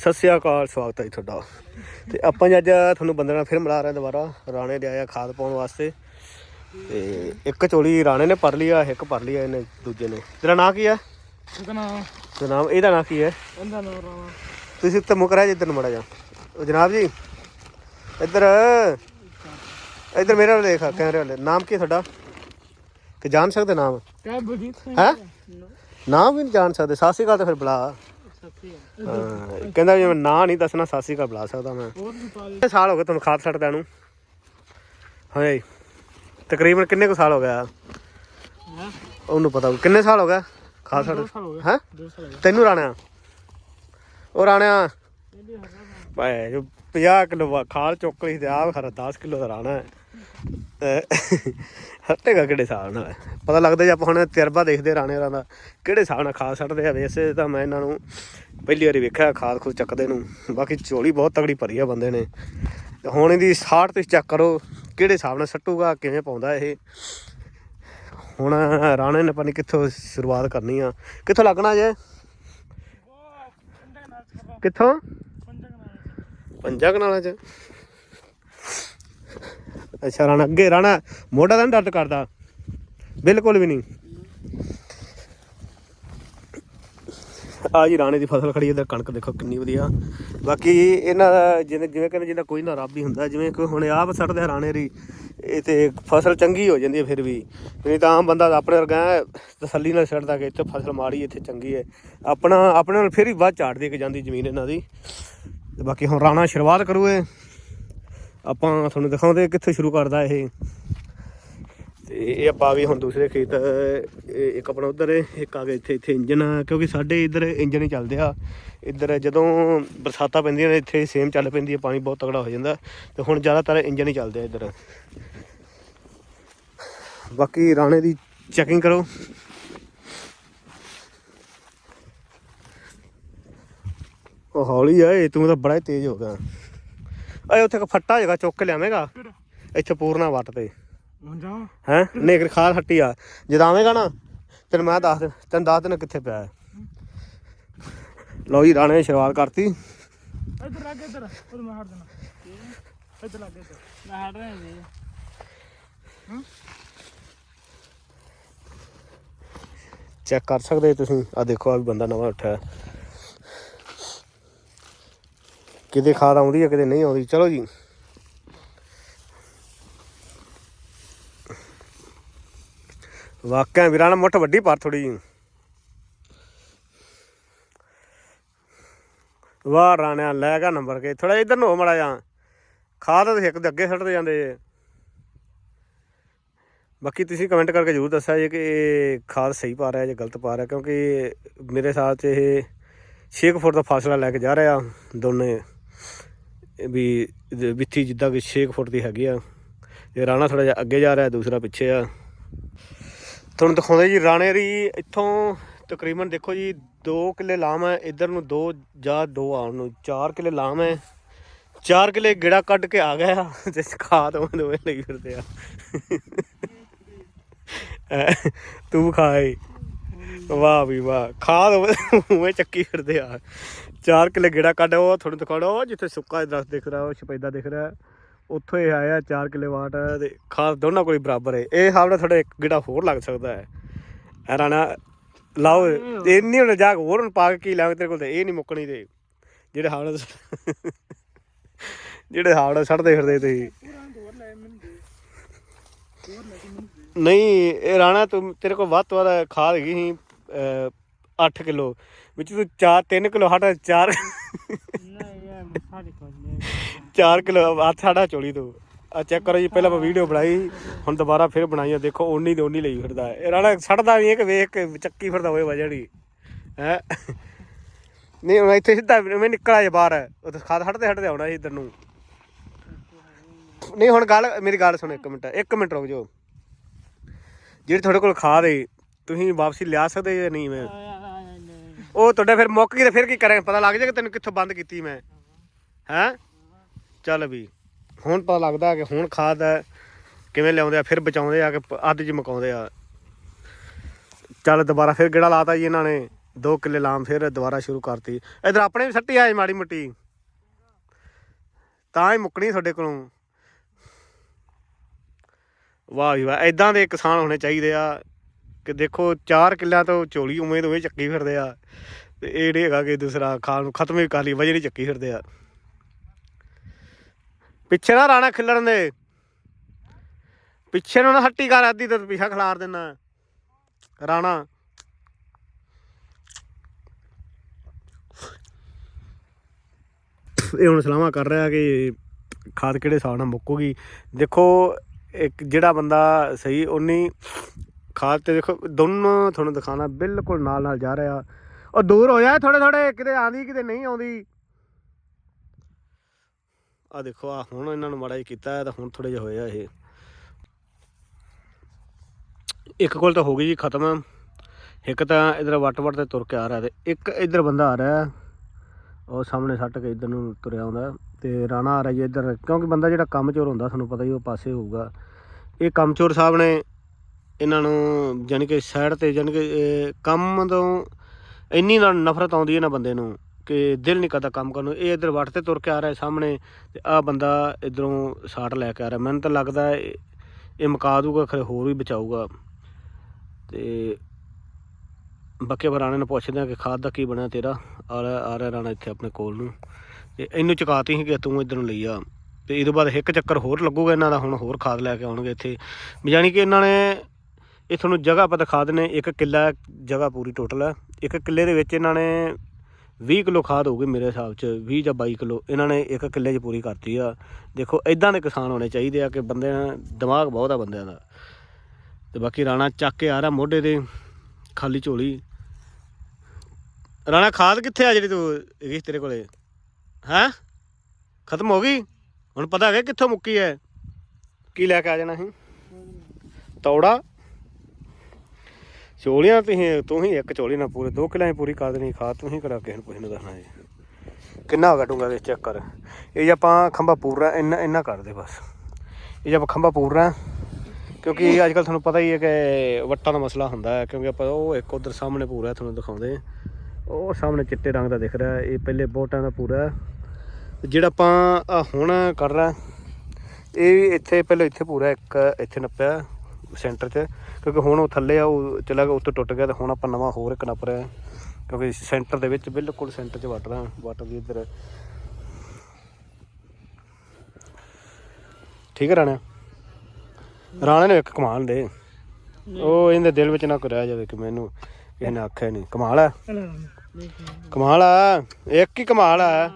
ਸਤਿ ਸ਼੍ਰੀ ਅਕਾਲ ਸਵਾਗਤ ਹੈ ਜੀ ਤੁਹਾਡਾ। ਤੇ ਆਪਾਂ ਜੀ ਅੱਜ ਤੁਹਾਨੂੰ ਬੰਦੇ ਨਾਲ ਫਿਰ ਮਿਲਾ ਰਹੇ ਦੁਬਾਰਾ ਰਾਣੇ ਦੇ ਆਇਆ ਖਾਦ ਪਾਉਣ ਵਾਸਤੇ। ਤੇ ਇੱਕ ਝੋਲੀ ਰਾਣੇ ਨੇ ਭਰ ਲਈ ਆ ਇੱਕ ਭਰ ਲਈ ਆ ਇਹਨੇ ਦੂਜੇ ਨੇ। ਤੇਰਾ ਨਾਂ ਕੀ ਹੈ? ਉਹਦਾ ਨਾਮ ਤੇ ਨਾਮ ਇਹਦਾ ਨਾਂ ਕੀ ਹੈ? ਉਹਦਾ ਨਾਮ ਰਾਣਾ। ਤੁਸੀਂ ਉੱਤੇ ਮੁੱਕ ਰਿਹਾ ਜੀ ਇੱਧਰ ਨੂੰ ਮੜਾ ਜਾ ਉਹ ਜਨਾਬ ਜੀ ਇੱਧਰ ਇੱਧਰ ਮੇਰੇ ਵੱਲ ਦੇਖ ਕੈਮਰੇ ਵਾਲੇ। ਨਾਮ ਕੀ ਹੈ ਤੁਹਾਡਾ? ਕਿ ਜਾਣ ਸਕਦੇ ਨਾਮ? ਕਾ ਬਜੀਤ ਸਿੰਘ। ਹੈਂ? ਨਾਮ ਵੀ ਨਹੀਂ ਜਾਣ ਸਕਦੇ। ਸਤਿ ਸ਼੍ਰੀ ਅਕਾਲ ਤਾਂ ਫਿਰ ਬੁਲਾ। ਹਾਂ, ਕਹਿੰਦਾ ਜੇ ਮੈਂ ਨਾਂ ਨਹੀਂ ਦੱਸਣਾ ਸ਼੍ਰੀ ਅਕਾਲ ਬੁਲਾ ਸਕਦਾ ਮੈਂ। ਕਿੰਨੇ ਸਾਲ ਹੋ ਗਏ ਤੁਹਾਨੂੰ ਖਾਦ ਛੱਡਦਿਆਂ ਨੂੰ। ਹਾਂ ਤਕਰੀਬਨ ਕਿੰਨੇ ਕੁ ਸਾਲ ਹੋ ਗਿਆ? ਉਹਨੂੰ ਪਤਾ। ਕਿੰਨੇ ਸਾਲ ਹੋ ਗਿਆ ਖਾਦ ਛੱਡ ਹੋ ਤੈਨੂੰ ਰਾਣਿਆ? ਉਹ ਹਰਨਾ ਭਾਏ ਜੋ 50 ਕਿਲੋ ਖਾਲ ਚੁੱਕ ਲਈ ਤੇ ਆਪ ਖਰਾ 10 ਕਿਲੋ ਦਾ ਰਾਣਾ ਹੈ। ਹੱਟੇਗਾ ਕਿਹੜੇ ਹਿਸਾਬ ਨਾਲ ਪਤਾ ਲੱਗਦਾ ਜੇ ਆਪਾਂ ਹੁਣ ਤਜਰਬਾ ਦੇਖਦੇ ਰਾਣੇ ਰਾਂ ਦਾ ਕਿਹੜੇ ਹਿਸਾਬ ਨਾਲ ਖਾਦ ਛੱਡਦੇ ਆ? ਵੈਸੇ ਤਾਂ ਮੈਂ ਇਹਨਾਂ ਨੂੰ ਪਹਿਲੀ ਵਾਰੀ ਵੇਖਿਆ ਖਾਦ ਖੁਦ ਚੱਕਦੇ ਨੂੰ। ਬਾਕੀ ਝੋਲੀ ਬਹੁਤ ਤਗੜੀ ਭਰੀ ਆ ਬੰਦੇ ਨੇ। ਹੁਣ ਇਹਦੀ 60 ਤੁਸੀਂ ਚੈੱਕ ਕਰੋ ਕਿਹੜੇ ਹਿਸਾਬ ਨਾਲ ਸੱਟੂਗਾ ਕਿਵੇਂ ਪਾਉਂਦਾ ਇਹ? ਹੁਣ ਰਾਣੇ ਨੇ ਪਤਾ ਕਿੱਥੋਂ ਸ਼ੁਰੂਆਤ ਕਰਨੀ ਆ। ਕਿੱਥੋਂ ਲੱਗਣਾ ਜੇ? ਕਿੱਥੋਂ? ਪੰਜਾਂ ਕਨਾਲਾਂ ਚ। ਅੱਛਾ ਰਾਣਾ ਅੱਗੇ ਰਾਣਾ ਮੋਢਾ ਤਾਂ ਨੀ ਦਰਦ ਕਰਦਾ। ਬਿਲਕੁਲ ਵੀ ਨਹੀਂ। ਆ ਜੀ ਰਾਣੇ ਦੀ ਫਸਲ ਖੜੀ ਇਧਰ ਕਣਕ ਦੇਖੋ ਕਿੰਨੀ ਵਧੀਆ। ਬਾਕੀ ਇਹਨਾਂ ਦਾ ਜਿਵੇਂ ਜਿਵੇਂ ਕਹਿੰਦੇ ਜਿਹਦਾ ਕੋਈ ਨਾ ਰੱਬ ਹੀ ਹੁੰਦਾ ਜਿਵੇਂ ਕੋਈ ਹੁਣ ਆਪ ਸੜਦੇ ਆ ਰਾਣੇ ਦੀ ਇਹ ਤੇ ਫਸਲ ਚੰਗੀ ਹੋ ਜਾਂਦੀ ਹੈ ਫਿਰ ਵੀ। ਨਹੀਂ ਤਾਂ ਆਮ ਬੰਦਾ ਤਾਂ ਆਪਣੇ ਵਰਗਾ ਹੈ, ਤਸੱਲੀ ਨਾਲ ਛੱਡਦਾ ਕਿ ਇੱਥੇ ਫਸਲ ਮਾੜੀ ਇੱਥੇ ਚੰਗੀ ਹੈ। ਆਪਣਾ ਆਪਣੇ ਨਾਲ ਫਿਰ ਹੀ ਵੱਧ ਝਾੜ ਦੇ ਕੇ ਜਾਂਦੀ ਜ਼ਮੀਨ ਇਹਨਾਂ ਦੀ। ਤੇ ਬਾਕੀ ਹੁਣ ਰਾਣਾ ਸ਼ੁਰੂਆਤ ਕਰੂ ਇਹ। ਆਪਾਂ ਤੁਹਾਨੂੰ ਦਿਖਾਉਂਦੇ ਕਿੱਥੇ ਸ਼ੁਰੂ ਕਰਦਾ ਇਹ। ਤੇ ਇਹ ਆਪਾਂ ਵੀ ਹੁਣ ਦੂਸਰੇ ਖੇਤ ਇੱਕ ਆਪਣਾ ਉਧਰ, ਇੱਕ ਆ ਗਿਆ ਇੱਥੇ ਇੱਥੇ ਇੰਜਨ ਕਿਉਂਕਿ ਸਾਡੇ ਇੱਧਰ ਇੰਜਨ ਹੀ ਚੱਲਦੇ ਆ। ਇੱਧਰ ਜਦੋਂ ਬਰਸਾਤਾਂ ਪੈਂਦੀਆਂ ਨੇ, ਇੱਥੇ ਸੇਮ ਚੱਲ ਪੈਂਦੀ ਹੈ ਪਾਣੀ ਬਹੁਤ ਤਗੜਾ ਹੋ ਜਾਂਦਾ। ਤੇ ਹੁਣ ਜ਼ਿਆਦਾਤਰ ਇੰਜਨ ਹੀ ਚੱਲਦੇ ਆ ਇੱਧਰ। ਬਾਕੀ ਰਾਣੇ ਦੀ ਚੈਕਿੰਗ ਕਰੋ। ਉਹ ਹੌਲੀ ਆ, ਇਹ ਤੂੰ ਤਾਂ ਬੜਾ ਹੀ ਤੇਜ਼ ਹੋ ਗਿਆ। ਓਏ ਉੱਥੇ ਇੱਕ ਫੱਟਾ ਜਗਾ ਚੁੱਕ ਕੇ ਲਿਆਵੇਂਗਾ। ਇੱਥੇ ਪੂਰਨਾ ਵੱਟ ਤੇ। ਹੁਣ ਜਾ ਹੈ ਨੇਗਰ ਖਾਲ ਹੱਟੀ ਆ। ਜਦ ਆਵੇਂਗਾ ਨਾ ਤੈਨੂੰ ਮੈਂ ਦੱਸ ਦੇ ਤੈਨੂੰ ਦੱਸ ਦੇਣਾ ਕਿੱਥੇ ਪਿਆ ਹੈ। ਲਓ ਜੀ ਰਾਣੇ ਨੇ ਸ਼ੁਰੂਆਤ ਕਰਤੀ। ਇੱਧਰ ਲੱਗ ਇੱਧਰ। ਉਹ ਮੈਂ ਹਟ ਦੇਣਾ ਇੱਧਰ ਲੱਗ ਇੱਧਰ। ਮੈਂ ਹਟ ਰਿਹਾ ਜੀ। ਚੈੱਕ ਕਰ ਸਕਦੇ ਤੁਸੀਂ। ਆ ਦੇਖੋ ਆ ਵੀ ਬੰਦਾ ਨਵਾਂ ਉੱਠਿਆ ਹੈ। ਕਿਤੇ ਖਾਦ ਆਉਂਦੀ ਹੈ ਕਿਤੇ ਨਹੀਂ ਆਉਂਦੀ। ਚਲੋ ਜੀ। ਵਾਕਿਆ ਵੀਰਾਂ ਮੁੱਠ ਵੱਡੀ ਪਰ ਥੋੜੀ ਜੀ। ਵਾਹ ਰਾਣਿਆ, ਲੈ ਗਿਆ ਨੰਬਰ ਕੇ। ਥੋੜਾ ਇਧਰ ਨੂੰ ਹੋ, ਮੜਾ ਜਾ ਖਾਦ ਤੁਸੀਂ ਇੱਕ ਦੇ ਅੱਗੇ ਛੱਡਦੇ ਜਾਂਦੇ ਬਾਕੀ ਤੁਸੀਂ ਕਮੈਂਟ ਕਰਕੇ ਜ਼ਰੂਰ ਦੱਸਿਆ ਜੇ ਕਿ ਇਹ ਖਾਦ ਸਹੀ ਪਾ ਰਿਹਾ ਜਾਂ ਗਲਤ ਪਾ ਰਿਹਾ, ਕਿਉਂਕਿ ਮੇਰੇ ਹਿਸਾਬ 'ਚ ਇਹ 6 ਫੁੱਟ ਦਾ ਫਾਸਲਾ ਲੈ ਕੇ ਜਾ ਰਿਹਾ ਦੋਨੇ। ਵੀ ਇਹਦੇ ਵਿੱਥੀ ਜਿੱਦਾਂ ਕਿ 6 ਫੁੱਟ ਦੀ ਹੈਗੀ ਆ। ਇਹ ਰਾਣਾ ਥੋੜਾ ਜਿਹਾ ਅੱਗੇ ਜਾ ਰਿਹਾ ਦੂਸਰਾ ਪਿੱਛੇ ਆ। ਤੁਹਾਨੂੰ ਦਿਖਾਉਂਦੇ ਜੀ ਰਾਣੇ ਦੀ ਇੱਥੋਂ ਤਕਰੀਬਨ ਦੇਖੋ ਜੀ 2 ਕਿੱਲੇ ਲਾਮ ਹੈ ਇੱਧਰ ਨੂੰ 2 ਜਾਂ 2 ਆਉਣ ਨੂੰ 4 ਕਿੱਲੇ ਲਾਮ ਹੈ। 4 ਕਿੱਲੇ ਗਿੜਾ ਕੱਢ ਕੇ ਆ ਗਿਆ ਤੇ ਖਾਦ ਉਹ ਦੋਵੇਂ ਲਈ ਫਿਰਦੇ ਆ। ਐ, ਤੂੰ ਖਾਏ ਵਾਹ ਵੀ ਵਾਹ ਖਾਦ ਉਵੇਂ ਚੱਕੀ ਫਿਰਦੇ ਆ। 4 ਕਿੱਲੇ ਗਿੜਾ ਕੱਢ ਉਹ ਤੁਹਾਨੂੰ ਦਿਖਾਉਣਾ ਉਹ ਜਿੱਥੇ ਸੁੱਕਾ ਦਰਖਤ ਦਿਖ ਰਿਹਾ ਉਹ ਸਫੈਦਾ ਦਿਖ ਰਿਹਾ। ਉੱਥੋਂ ਇਹ ਆਇਆ 4 ਕਿੱਲੇ ਵਾਟ ਤੇ ਖਾਦ ਦੋਨਾਂ ਕੋਈ ਬਰਾਬਰ ਹੈ। ਇਹ ਨਾਲ ਥੋੜਾ ਇੱਕ ਗਿੜਾ ਹੋਰ ਲੱਗ ਸਕਦਾ ਹੈ। ਐ ਰਾਣਾ ਲਾਓ ਇਹ ਨਹੀਂ ਹੁਣ ਜਾ ਕੇ ਹੋਰ ਹੁਣ ਪਾ ਕੇ ਕੀ ਲਾਵੇਂ ਤੇਰੇ ਕੋਲ ਤੇ ਇਹ ਨਹੀਂ ਮੁੱਕਣੀ ਤੇ। ਜਿਹੜੇ ਹਾਵੜ ਜਿਹੜੇ ਹਾਵੜ ਛੱਡਦੇ ਫਿਰਦੇ ਤੁਸੀਂ ਨਹੀਂ ਇਹ ਰਾਣਾ ਤੂੰ ਤੇਰੇ ਕੋਲ ਵੱਧ ਤੋਂ ਵੱਧ ਖਾਦ ਹੈਗੀ ਸੀ 8 ਕਿਲੋ ਵਿੱਚ ਤੂੰ 4 3 ਕਿਲੋ ਹਟ 4 ਨਹੀਂ ਯਾਰ ਸਾਡੀ ਕੋਈ ਨਹੀਂ 4 ਕਿਲੋ ਹੱਥ ਸਾਡਾ ਚੋਲੀ ਤੂੰ। ਆ ਚੈੱਕ ਕਰੋ ਜੀ ਪਹਿਲਾਂ ਮੈਂ ਵੀਡੀਓ ਬਣਾਈ ਹੁਣ ਦੁਬਾਰਾ ਫਿਰ ਬਣਾਈ ਆ। ਦੇਖੋ ਓਨੀ ਦੀ ਓਨੀ ਲਈ ਫਿਰਦਾ। ਇਹ ਰਾਣਾ ਛੱਡਦਾ ਵੀ ਹੈ ਕਿ ਵੇਖ ਕੇ ਚੱਕੀ ਫਿਰਦਾ ਹੋਏ ਵਜਣੀ ਹੈ। ਨਹੀਂ ਹੁਣ ਇੱਥੇ ਸਿੱਧਾ ਮੈਂ ਨਿਕਲ ਆਇਆ ਬਾਹਰ। ਉਹ ਤਾਂ ਖਾਦ ਹਟਦੇ ਹਟਦੇ ਆਉਣਾ ਸੀ ਇੱਧਰ ਨੂੰ। ਨਹੀਂ ਹੁਣ ਗੱਲ ਮੇਰੀ ਗੱਲ ਸੁਣ ਇੱਕ ਮਿੰਟ ਇੱਕ ਮਿੰਟ ਰੁਕ ਜਾਓ। ਜਿਹੜੀ ਤੁਹਾਡੇ ਕੋਲ ਖਾਦ ਹੈ ਤੁਸੀਂ ਵਾਪਸੀ ਲਿਆ ਸਕਦੇ ਜਾਂ ਨਹੀਂ ਮੈਂ? ਉਹ ਤੁਹਾਡਾ ਫਿਰ ਮੁੱਕ ਗਈ ਤੇ ਫਿਰ ਕੀ ਕਰਾਂ ਪਤਾ ਲੱਗ ਜਾਏਗਾ ਤੈਨੂੰ ਕਿੱਥੋਂ ਬੰਦ ਕੀਤੀ ਮੈਂ। ਹੈ? ਚੱਲ ਵੀ, ਹੁਣ ਪਤਾ ਲੱਗਦਾ ਕਿ ਹੁਣ ਖਾਦ ਹੈ, ਕਿਵੇਂ ਲਿਆਉਂਦੇ ਆ, ਫਿਰ ਬਚਾਉਂਦੇ ਆ ਕਿ ਅੱਧ ਜੀ ਮਕਾਉਂਦੇ ਆ। ਚੱਲ ਦੁਬਾਰਾ ਫਿਰ ਗੇੜਾ ਲਾਤਾ ਜੀ ਇਹਨਾਂ ਨੇ, ਦੋ ਕਿੱਲੇ ਲਾਮ ਫਿਰ ਦੁਬਾਰਾ ਸ਼ੁਰੂ ਕਰਤੀ। ਇਧਰ ਆਪਣੇ ਵੀ ਸੱਟੀ ਆਏ ਮਾੜੀ ਮੁੱਟੀ। ਤਾਂ ਹੀ ਮੁੱਕਣੀ ਤੁਹਾਡੇ ਕੋਲੋਂ। ਵਾਹ ਜੀ ਵਾਹ ਐਦਾਂ ਦੇ ਕਿਸਾਨ ਹੋਣੇ ਚਾਹੀਦੇ ਆ। ਕਿ ਦੇਖੋ ਚਾਰ ਕਿੱਲਿਆਂ ਤੋਂ ਝੋਲੀ ਉਵੇਂ ਦੋਵੇਂ ਚੱਕੀ ਫਿਰਦੇ ਆ। ਤੇ ਇਹ ਨਹੀਂ ਹੈਗਾ ਕਿ ਦੂਸਰਾ ਖਾਣ ਨੂੰ ਖਤਮ ਹੀ ਕਰ ਲਈ, ਵਜੇ ਨਹੀਂ ਚੱਕੀ ਫਿਰਦੇ ਆ। ਪਿੱਛੇ ਨਾ ਰਾਣਾ ਖਿੱਲਣ ਦੇ। ਪਿੱਛੇ ਨੂੰ ਨਾ ਹੱਟੀ ਕਰ ਆਦੀ ਤੇ ਪਿੱਛਾ ਖਿਲਾਰ ਦੇਣਾ। ਰਾਣਾ। ਇਹ ਹੁਣ ਸਲਾਹਾਂ ਕਰ ਰਿਹਾ ਕਿ ਖਾਦ ਕਿਹੜੇ ਹਿਸਾਬ ਨਾਲ ਮੁੱਕੂਗੀ। ਦੇਖੋ, ਇੱਕ ਜਿਹੜਾ ਬੰਦਾ ਸਹੀ ਉਨੀ ਖਾਦ ਤੇ ਦੇਖੋ, ਦੋਨੋਂ ਤੁਹਾਨੂੰ ਦਿਖਾਣਾ, ਬਿਲਕੁਲ ਨਾਲ ਨਾਲ ਜਾ ਰਿਹਾ। ਉਹ ਦੂਰ ਹੋ ਜਾ ਥੋੜੇ ਥੋੜੇ ਕਿਤੇ ਆਂਦੀ ਕਿਤੇ ਨਹੀਂ ਆਉਂਦੀ। ਆ ਦੇਖੋ ਆ ਹੁਣ ਇਹਨਾਂ ਨੂੰ ਮਾੜਾ ਜਿਹਾ ਕੀਤਾ ਤਾਂ ਹੁਣ ਥੋੜੇ ਜਿਹਾ ਹੋਇਆ ਇਹ। ਇੱਕ ਕੋਲ ਤਾਂ ਹੋ ਗਈ ਜੀ ਖਤਮ। ਇੱਕ ਤਾਂ ਇਧਰ ਵੱਟ ਵੱਟ ਤੇ ਤੁਰ ਕੇ ਆ ਰਿਹਾ ਤੇ ਇੱਕ ਇਧਰ ਬੰਦਾ ਆ ਰਿਹਾ। ਉਹ ਸਾਹਮਣੇ ਸੱਟ ਕੇ ਇਧਰ ਨੂੰ ਤੁਰਿਆ ਆਉਂਦਾ ਤੇ ਰਾਣਾ ਆ ਰਿਹਾ ਜੀ ਇਧਰ। ਕਿਉਂਕਿ ਬੰਦਾ ਜਿਹੜਾ ਕੰਮ ਚੋਰ ਹੁੰਦਾ, ਤੁਹਾਨੂੰ ਪਤਾ ਹੀ ਉਹ ਪਾਸੇ ਹੋਊਗਾ। ਇਹ ਕੰਮ ਚੋਰ ਸਾਹਿਬ ਨੇ ਇਹਨਾਂ ਨੂੰ ਜਾਣੀ ਕਿ ਸਾਈਡ ਤੇ ਜਾਣੀ ਕਿ ਕੰਮ ਤੋਂ ਇੰਨੀ ਨਫ਼ਰਤ ਆਉਂਦੀ ਹੈ ਨਾ ਬੰਦੇ ਨੂੰ ਕਿ ਦਿਲ ਨਹੀਂ ਕਰਦਾ ਕੰਮ ਕਰਨ ਨੂੰ। ਇਹ ਇਧਰ ਵੱਟ ਤੇ ਤੁਰ ਕੇ ਆ ਰਿਹਾ ਸਾਹਮਣੇ ਤੇ ਆ ਬੰਦਾ ਇਧਰੋਂ ਸਾਟ ਲੈ ਕੇ ਆ ਰਿਹਾ। ਮੈਨੂੰ ਤਾਂ ਲੱਗਦਾ ਇਹ ਇਹ ਮੁਕਾ ਦੂਗਾ ਖਰੇ ਹੋਰ ਵੀ ਬਚਾਊਗਾ। ਤੇ ਬੱਕੇ ਬਰਾਣੇ ਨੂੰ ਪੁੱਛਦੇ ਆ ਕਿ ਖਾਦ ਦਾ ਕੀ ਬਣਿਆ ਤੇਰਾ? ਆ ਰਿਹਾ ਆ ਰਿਹਾ ਰਾਣਾ ਇੱਥੇ ਆਪਣੇ ਕੋਲ ਨੂੰ। ਤੇ ਇਹਨੂੰ ਚੁਕਾਤੀ ਸੀ ਕਿ ਤੂੰ ਇੱਧਰ ਨੂੰ ਲਈ ਆ। ਤੇ ਇਹਦੇ ਬਾਅਦ ਇੱਕ ਚੱਕਰ ਹੋਰ ਲੱਗੂਗਾ ਇਹਨਾਂ ਦਾ, ਹੁਣ ਹੋਰ ਖਾਦ ਲੈ ਕੇ ਆਉਣਗੇ ਇੱਥੇ। ਵੀ ਜਾਣੀ ਕਿ ਇਹਨਾਂ ਨੇ ਇਹ ਤੁਹਾਨੂੰ ਜਗ੍ਹਾ ਪਤਾ ਖਾਦ ਨੇ ਇੱਕ ਕਿੱਲਾ ਜਗ੍ਹਾ ਪੂਰੀ ਟੋਟਲ ਹੈ ਇੱਕ ਕਿੱਲੇ ਦੇ ਵਿੱਚ ਇਹਨਾਂ ਨੇ 20 ਕਿਲੋ ਖਾਦ ਹੋਊਗੀ ਮੇਰੇ ਹਿਸਾਬ 'ਚ 20 ਜਾਂ 22 ਕਿਲੋ। ਇਹਨਾਂ ਨੇ ਇੱਕ ਕਿੱਲੇ 'ਚ ਪੂਰੀ ਕਰਤੀ ਆ। ਦੇਖੋ ਇਦਾਂ ਦੇ ਕਿਸਾਨ ਹੋਣੇ ਚਾਹੀਦੇ ਆ ਕਿ ਬੰਦੇ ਦਿਮਾਗ ਬਹੁਤ ਆ ਬੰਦਿਆਂ ਦਾ। ਤੇ ਬਾਕੀ ਰਾਣਾ ਚੱਕ ਕੇ ਆ ਰਿਹਾ ਮੋਢੇ ਤੇ, ਖਾਲੀ ਝੋਲੀ। ਰਾਣਾ, ਖਾਦ ਕਿੱਥੇ ਆ ਜਿਹੜੀ ਤੂੰ ਹੈਗੀ ਤੇਰੇ ਕੋਲੇ? ਹੈਂ? ਖਤਮ ਹੋ ਗਈ? ਹੁਣ ਪਤਾ ਹੈ ਕਿੱਥੋਂ ਮੁੱਕੀ ਹੈ? ਕੀ ਲੈ ਕੇ ਆ ਜਾਣਾ ਸੀ ਤੌੜਾ? ਚੋਲੀਆਂ ਤੁਸੀਂ ਤੂੰ ਹੀ ਇੱਕ ਚੋਲੀ ਨਾਲ ਪੂਰੇ 2 ਕਿੱਲਿਆਂ 'ਚ ਪੂਰੀ ਕਰ ਦੇਣੀ ਖਾਦ ਤੂੰ ਹੀ ਕਰਾ ਕਿਸੇ ਨੂੰ ਪੁੱਛਣਾ ਦੱਸਣਾ ਜੀ ਕਿੰਨਾ ਹੋਗਾ ਡੂੰਗਾ ਵੇਖ ਚੈੱਕ ਕਰ ਇਹ ਜੇ ਆਪਾਂ ਖੰਭਾ ਪੂਰਾ ਇੰਨਾ ਇੰਨਾ ਕਰ ਦੇ ਬਸ। ਇਹ ਜੇ ਆਪਾਂ ਖੰਭਾ ਪੂਰਾ ਕਿਉਂਕਿ ਅੱਜ ਕੱਲ ਤੁਹਾਨੂੰ ਪਤਾ ਹੀ ਹੈ ਕਿ ਵੱਟਾਂ ਦਾ ਮਸਲਾ ਹੁੰਦਾ ਹੈ ਕਿਉਂਕਿ ਆਪਾਂ ਉਹ ਇੱਕ ਉਧਰ ਸਾਹਮਣੇ ਪੂਰਾ ਤੁਹਾਨੂੰ ਦਿਖਾਉਂਦੇ। ਉਹ ਸਾਹਮਣੇ ਚਿੱਟੇ ਰੰਗ ਦਾ ਦਿਖ ਰਿਹਾ ਇਹ ਪਹਿਲੇ ਬੋਟਾਂ ਦਾ ਪੂਰਾ ਜਿਹੜਾ ਆਪਾਂ ਹੁਣ ਕਰ ਰਹਾ ਇਹ ਵੀ ਇੱਥੇ ਪਹਿਲੇ ਇੱਥੇ ਪੂਰਾ ਇੱਕ ਇੱਥੇ ਨੱਪਿਆ। ਸੈਂਟਰ 'ਚ ਕਿਉਂਕਿ ਹੁਣ ਉਹ ਥੱਲੇ ਆ ਉਹ ਚਲਾ ਗਿਆ ਉੱਤੇ ਟੁੱਟ ਗਿਆ ਤੇ ਹੁਣ ਆਪਾਂ ਨਵਾਂ ਹੋਰ ਇੱਕ ਨੱਪ ਰਿਹਾ ਕਿਉਂਕਿ ਸੈਂਟਰ ਦੇ ਵਿੱਚ ਬਿਲਕੁਲ ਸੈਂਟਰ 'ਚ ਵੱਟ ਰਹਾ ਵੱਟ ਦੀ ਇੱਧਰ। ਠੀਕ ਹੈ ਰਾਣਾ? ਰਾਣੇ ਨੇ ਇੱਕ ਕਮਾਲ ਦੇ। ਉਹ ਇਹਦੇ ਦਿਲ ਵਿੱਚ ਨਾ ਕੋਈ ਰਹਿ ਜਾਵੇ ਕਿ ਮੈਨੂੰ ਕਿਸੇ ਨੇ। ਆਖਿਆ ਨਹੀਂ ਕਮਾਲ ਆ ਕਮਾਲ ਆ? ਇੱਕ ਹੀ ਕਮਾਲ ਆ।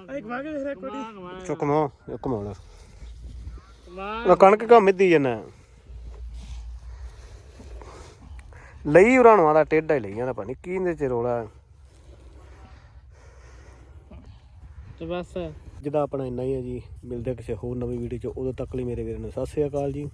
ਚੁੱਕ ਮੋ ਇੱਕ ਕਮਾਲ। ਆ ਕਣਕ ਕਾ ਮਿੱਦੀ ਜਨਾ ਲਈ ਉਰਾਣਵਾ ਦਾ ਟੇਡਾ ਹੀ ਲਈ ਜਾਂਦਾ ਪਾਣੀ ਕੀ ਇਹਦੇ ਚ ਰੋਲਾ ਤੇ ਬਸ। ਜਿਹਦਾ ਆਪਣਾ ਇੰਨਾ ਹੀ ਹੈ ਜੀ ਮਿਲਦੇ ਕਿਸੇ ਹੋਰ ਨਵੀਂ ਵੀਡੀਓ ਚ ਉਦੋਂ ਤੱਕ ਲਈ ਮੇਰੇ ਵੀਰ ਨੂੰ ਸਤਿ ਸ੍ਰੀ ਅਕਾਲ ਜੀ।